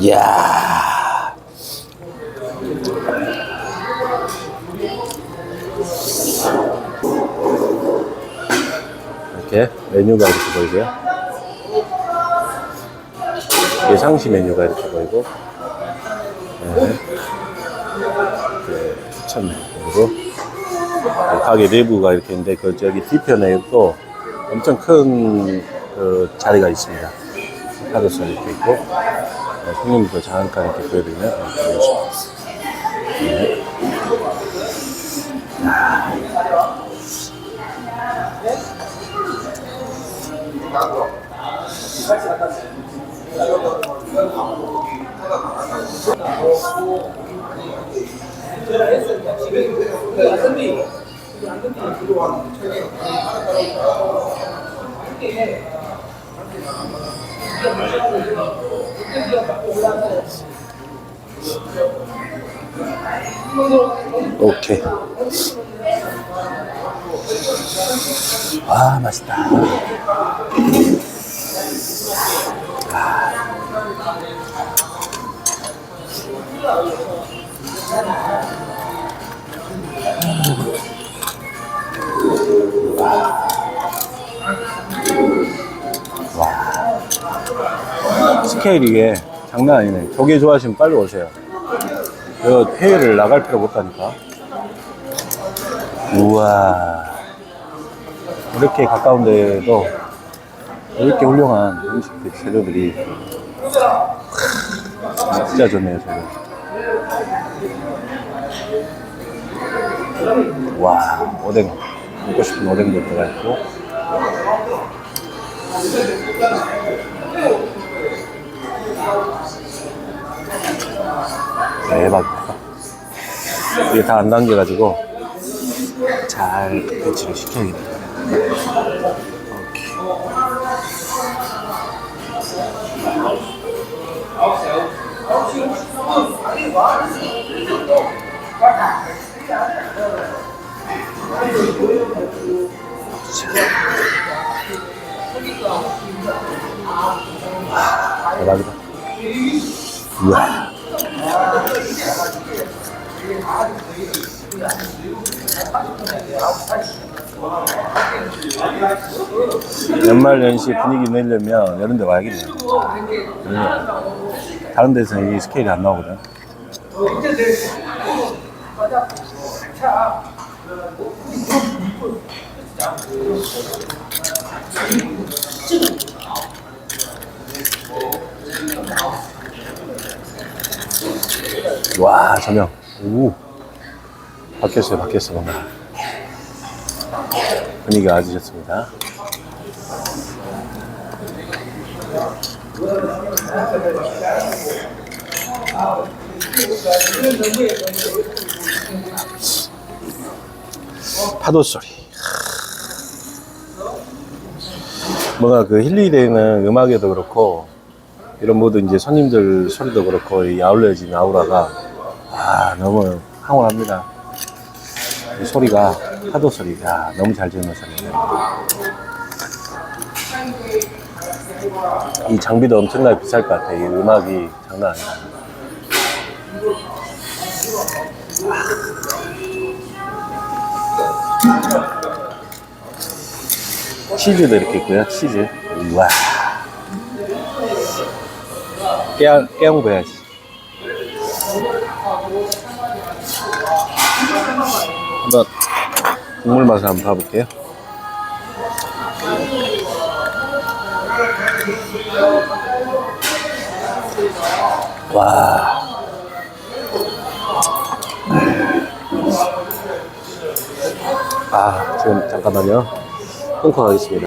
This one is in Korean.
이야. 이렇게 메뉴가 이렇게 보이고요. 이게 상시 메뉴가 이렇게 보이고, 네. 이렇게 추천 메뉴 보이고, 네, 가게 내부가 이렇게 있는데, 그 저기 뒤편에 또 엄청 큰 그 자리가 있습니다. 카드선 이렇게 있고, 네, 손님도 잠깐 이렇게 보여드리면 이렇게 보여주시면 네. 오케이. 아, 맛있다. 스케 일이 이게 장난 아니네. 조개 좋아하시면 빨리 오세요. 이거 해외를 나갈 필요 없다니까. 우와. 이렇게 가까운 데도 이렇게 훌륭한 음식들, 재료들이 진짜 좋네요, 재료. 와, 오뎅. 먹고 싶은 오뎅도 들어가 있고. 대박이다. 이게 다 안 당겨가지고 잘 배치를 시켜야겠다. 오케이. 우와. 연말 연시 분위기 내려면 이런 데 와야겠네요. 네. 다른 데서는 이 스케일이 안 나오거든. 와, 조명. 오. 바뀌었어요, 바뀌었어, 뭔가. 분위기가 아주 좋습니다. 파도 소리. 뭔가 그 힐리되는 음악에도 그렇고, 이런 모든 이제 손님들 소리도 그렇고, 이 아울러진 아우라가, 아, 너무 황홀합니다. 이 소리가, 파도 소리가 너무 잘 소리예요. 이 장비도 엄청나게 비쌀 것 같아. 이 음악이 장난 아니다. 치즈도 이렇게 있고요. 치즈. 우와. 깨, 깨운 거야지. 한번 국물 맛을 한번 봐볼게요. 와. 아, 지금 잠깐만요. 끊고 가겠습니다.